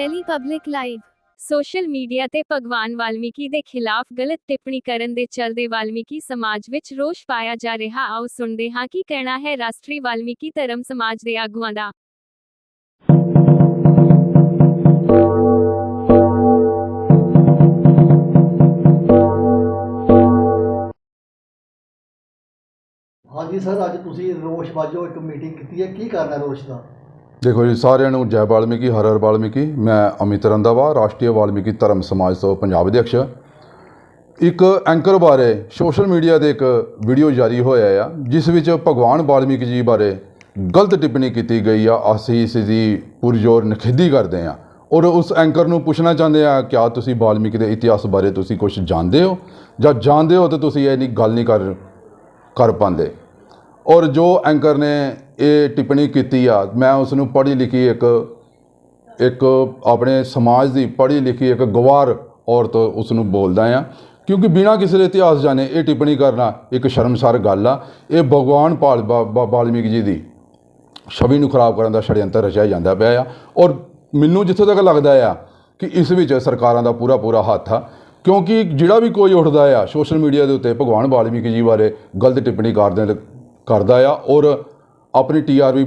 Delhi public live social media ਤੇ ਭਗਵਾਨ ਵਾਲਮੀਕੀ ਦੇ ਖਿਲਾਫ ਗਲਤ ਟਿੱਪਣੀ ਕਰਨ ਦੇ ਚਲਦੇ ਵਾਲਮੀਕੀ ਸਮਾਜ ਵਿੱਚ ਰੋਸ਼ ਪਾਇਆ ਜਾ ਰਿਹਾ। ਆਓ ਸੁਣਦੇ ਹਾਂ ਕੀ ਕਹਿਣਾ ਹੈ ਰਾਸ਼ਟਰੀ ਵਾਲਮੀਕੀ ਧਰਮ ਸਮਾਜ ਦੇ ਆਗੂਆਂ ਦਾ। ਹਾਂਜੀ ਸਰ, ਅੱਜ ਤੁਸੀਂ ਰੋਸ਼ ਵਜੋਂ ਇੱਕ ਮੀਟਿੰਗ ਕੀਤੀ ਹੈ। ਕੀ ਕਰਨਾ ਰੋਸ਼ ਦਾ? ਦੇਖੋ ਜੀ, ਸਾਰਿਆਂ ਨੂੰ ਜੈ ਵਾਲਮੀਕੀ, ਹਰ ਹਰ ਵਾਲਮੀਕੀ। ਮੈਂ ਅਮਿਤ ਰੰਦਾਵਾ ਰਾਸ਼ਟਰੀ ਵਾਲਮੀਕੀ ਧਰਮ ਸਮਾਜ ਤੋਂ ਪੰਜਾਬ ਅਧਿਕਸ਼ ਇੱਕ ਐਂਕਰ ਬਾਰੇ ਸੋਸ਼ਲ ਮੀਡੀਆ ਤੇ ਇੱਕ ਵੀਡੀਓ ਜਾਰੀ ਹੋਇਆ ਆ, ਜਿਸ ਵਿੱਚ ਭਗਵਾਨ ਵਾਲਮੀਕੀ ਜੀ ਬਾਰੇ ਗਲਤ ਟਿੱਪਣੀ ਕੀਤੀ ਗਈ ਆ। ਅਸੀਂ ਇਸ ਦੀ ਪੁਰਜੋਰ ਨਖੇਦੀ ਕਰਦੇ ਆ। ਔਰ ਉਸ ਐਂਕਰ ਨੂੰ ਪੁੱਛਣਾ ਚਾਹੁੰਦੇ ਆ, ਕਿਆ ਤੁਸੀਂ ਵਾਲਮੀਕੀ ਦੇ ਇਤਿਹਾਸ ਬਾਰੇ ਤੁਸੀਂ ਕੁਝ ਜਾਣਦੇ ਹੋ? ਜਾਂ ਜਾਣਦੇ ਹੋ ਤਾਂ ਤੁਸੀਂ ਇਹ ਨਹੀਂ, ਗੱਲ ਨਹੀਂ ਕਰ ਕਰ ਪਾਉਂਦੇ। ਔਰ ਜੋ ਐਂਕਰ ਨੇ ਇਹ ਟਿੱਪਣੀ ਕੀਤੀ ਆ, ਮੈਂ ਉਸ ਨੂੰ ਪੜ੍ਹੀ ਲਿਖੀ ਇੱਕ ਇੱਕ ਆਪਣੇ ਸਮਾਜ ਦੀ ਪੜ੍ਹੀ ਲਿਖੀ ਇੱਕ ਗਵਾਰ ਔਰਤ ਉਸ ਨੂੰ ਬੋਲਦਾ ਆ। ਕਿਉਂਕਿ ਬਿਨਾਂ ਕਿਸੇ ਦੇ ਇਤਿਹਾਸ ਜਾਣੇ ਇਹ ਟਿੱਪਣੀ ਕਰਨਾ ਇੱਕ ਸ਼ਰਮਸਾਰ ਗੱਲ ਆ। ਇਹ ਭਗਵਾਨ ਪਾਲ ਬਾ- ਜੀ ਦੀ ਛਵੀ ਨੂੰ ਖਰਾਬ ਕਰਨ ਦਾ ਛੜਯੰਤਰ ਰਚਿਆ ਜਾਂਦਾ ਪਿਆ ਆ। ਔਰ ਮੈਨੂੰ ਜਿੱਥੋਂ ਤੱਕ ਲੱਗਦਾ ਆ ਕਿ ਇਸ ਵਿੱਚ ਸਰਕਾਰਾਂ ਦਾ ਪੂਰਾ ਪੂਰਾ ਹੱਥ ਆ। ਕਿਉਂਕਿ ਜਿਹੜਾ ਵੀ ਕੋਈ ਉੱਠਦਾ ਆ ਸੋਸ਼ਲ ਮੀਡੀਆ ਦੇ ਉੱਤੇ ਭਗਵਾਨ ਵਾਲਮੀਕ ਜੀ ਬਾਰੇ ਗਲਤ ਟਿੱਪਣੀ ਕਰਦੇ ਕਰਦਾ ਆ ਔਰ ਆਪਣੀ ਟੀਆਰਪੀ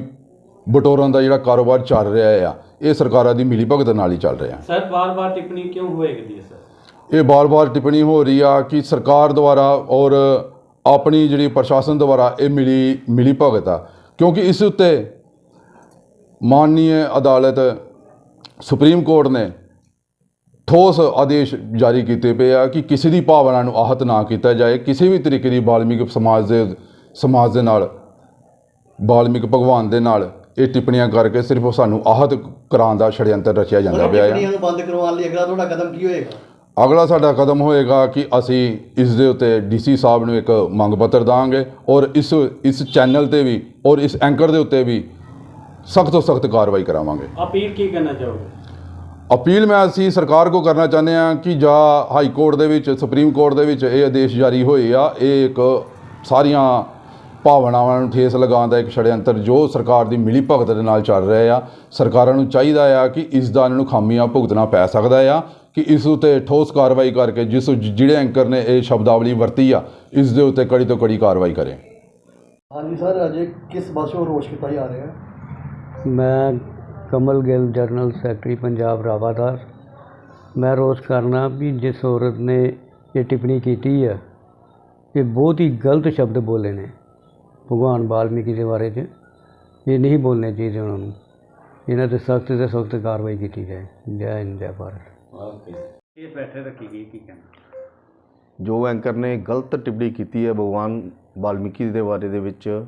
ਬਟੋਰਨ ਦਾ ਜਿਹੜਾ ਕਾਰੋਬਾਰ ਚੱਲ ਰਿਹਾ ਆ ਇਹ ਸਰਕਾਰਾਂ ਦੀ ਮਿਲੀਭਗਤ ਨਾਲ ਹੀ ਚੱਲ ਰਿਹਾ। ਸਰ ਬਾਰ-ਬਾਰ ਟਿੱਪਣੀ ਕਿਉਂ ਹੋਏਗੀ ਸਰ? ਇਹ ਬਾਰ-ਬਾਰ ਟਿੱਪਣੀ ਹੋ ਰਹੀ ਆ ਕਿ ਸਰਕਾਰ ਦੁਆਰਾ ਔਰ ਆਪਣੀ ਜਿਹੜੀ ਪ੍ਰਸ਼ਾਸਨ ਦੁਆਰਾ ਇਹ ਮਿਲੀ ਮਿਲੀ ਭਗਤ ਆ। ਕਿਉਂਕਿ ਇਸ ਉੱਤੇ ਮਾਨਨੀय ਅਦਾਲਤ ਸੁਪਰੀਮ ਕੋਰਟ ਨੇ ਠੋਸ ਆਦੇਸ਼ ਜਾਰੀ ਕੀਤੇ ਪਏ ਆ ਕਿ ਕਿਸੇ ਦੀ ਭਾਵਨਾ ਨੂੰ ਆਹਤ ਨਾ ਕੀਤਾ ਜਾਏ ਕਿਸੇ ਵੀ ਤਰੀਕੇ ਦੀ ਬਾਲਮੀਕ ਸਮਾਜ ਦੇ ਸਮਾਜ ਦੇ ਨਾਲ ਬਾਲਮੀਕ ਭਗਵਾਨ ਦੇ ਨਾਲ ਇਹ ਟਿੱਪਣੀਆਂ ਕਰਕੇ ਸਿਰਫ ਸਾਨੂੰ ਆਹਤ ਕਰਾਉਣ ਦਾ ਛੜਯੰਤਰ ਰਚਿਆ ਜਾਂਦਾ ਪਿਆ ਆ। ਟਿੱਪਣੀਆਂ ਨੂੰ ਬੰਦ ਕਰਵਾਉਣ ਲਈ ਅਗਲਾ ਤੁਹਾਡਾ ਕਦਮ ਕੀ ਹੋਏਗਾ? ਅਗਲਾ ਸਾਡਾ ਕਦਮ ਹੋਏਗਾ ਕਿ ਅਸੀਂ ਇਸ ਦੇ ਉੱਤੇ ਡੀਸੀ ਸਾਹਿਬ ਨੂੰ ਇੱਕ ਮੰਗ ਪੱਤਰ ਦਾਂਗੇ ਔਰ ਇਸ ਇਸ ਚੈਨਲ ਤੇ ਵੀ ਔਰ ਇਸ ਐਂਕਰ ਦੇ ਉੱਤੇ ਵੀ ਸਖਤ ਤੋਂ ਸਖਤ ਕਾਰਵਾਈ ਕਰਾਵਾਂਗੇ। ਅਪੀਲ ਕੀ ਕਰਨਾ ਚਾਹੋਗੇ? ਅਪੀਲ ਮੈਂ ਅਸੀਂ ਸਰਕਾਰ ਕੋ ਕਰਨਾ ਚਾਹੁੰਦੇ ਹਾਂ ਕਿ ਜਾਂ ਹਾਈ ਕੋਰਟ ਦੇ ਵਿੱਚ ਸੁਪਰੀਮ ਕੋਰਟ ਦੇ ਵਿੱਚ ਇਹ ਆਦੇਸ਼ ਜਾਰੀ ਹੋਏ ਆ ਇਹ ਇੱਕ ਸਾਰੀਆਂ ਭਾਵਨਾਵਾਂ ਨੂੰ ਠੇਸ ਲਗਾਉਣ ਦਾ ਇੱਕ ਛੜਯੰਤਰ ਜੋ ਸਰਕਾਰ ਦੀ ਮਿਲੀ ਭਗਤ ਦੇ ਨਾਲ ਚੱਲ ਰਿਹਾ ਆ। ਸਰਕਾਰਾਂ ਨੂੰ ਚਾਹੀਦਾ ਆ ਕਿ ਇਸ ਦਾ ਇਹਨਾਂ ਨੂੰ ਖਾਮੀਆਂ ਭੁਗਤਣਾ ਪੈ ਸਕਦਾ ਆ ਕਿ ਇਸ ਉਤੇ ਠੋਸ ਕਾਰਵਾਈ ਕਰਕੇ ਜਿਸ ਜਿਹੜੇ ਐਂਕਰ ਨੇ ਇਹ ਸ਼ਬਦਾਵਲੀ ਵਰਤੀ ਆ ਇਸ ਦੇ ਉੱਤੇ ਕੜੀ ਤੋਂ ਕੜੀ ਕਾਰਵਾਈ ਕਰੇ। ਹਾਂਜੀ ਸਰ ਅਜੇ ਕਿਸ ਪਾਸੋਂ ਰੋਸ਼ ਕੀਤਾ ਜਾ ਰਿਹਾ? ਹੈ ਮੈਂ ਕਮਲ ਗਿੱਲ ਜਨਰਲ ਸੈਕਟਰੀ ਪੰਜਾਬ ਰਾਵਾਦਾਸ। ਮੈਂ ਰੋਸ ਕਰਨਾ ਵੀ ਜਿਸ ਔਰਤ ਨੇ ਇਹ ਟਿੱਪਣੀ ਕੀਤੀ ਹੈ ਇਹ ਬਹੁਤ ਹੀ ਗਲਤ ਸ਼ਬਦ ਬੋਲੇ ਨੇ। ਭਗਵਾਨ ਵਾਲਮੀਕੀ ਦੇ ਬਾਰੇ 'ਚ ਇਹ ਨਹੀਂ ਬੋਲਣੇ ਚਾਹੀਦੇ ਉਹਨਾਂ ਨੂੰ। ਇਹਨਾਂ ਤੇ ਸਖਤ ਤੇ ਸਖਤ ਕਾਰਵਾਈ ਕੀਤੀ ਜਾਏ। ਜੈ ਹਿੰਦ ਜੈ ਭਾਰਤ। ਇਹ ਬੈਠੇ ਰੱਖੀ ਗਈ ਕੀ ਕਹਿਣਾ? ਜੋ ਐਂਕਰ ਨੇ ਗਲਤ ਟਿੱਪਣੀ ਕੀਤੀ ਹੈ ਭਗਵਾਨ ਵਾਲਮੀਕੀ ਦੇ ਬਾਰੇ ਦੇ ਵਿੱਚ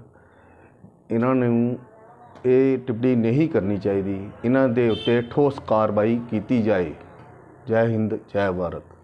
ਇਹਨਾਂ ਨੂੰ ਇਹ ਟਿੱਪਣੀ ਨਹੀਂ ਕਰਨੀ ਚਾਹੀਦੀ। ਇਹਨਾਂ ਦੇ ਉੱਤੇ ਠੋਸ ਕਾਰਵਾਈ ਕੀਤੀ ਜਾਏ। ਜੈ ਹਿੰਦ ਜੈ ਭਾਰਤ।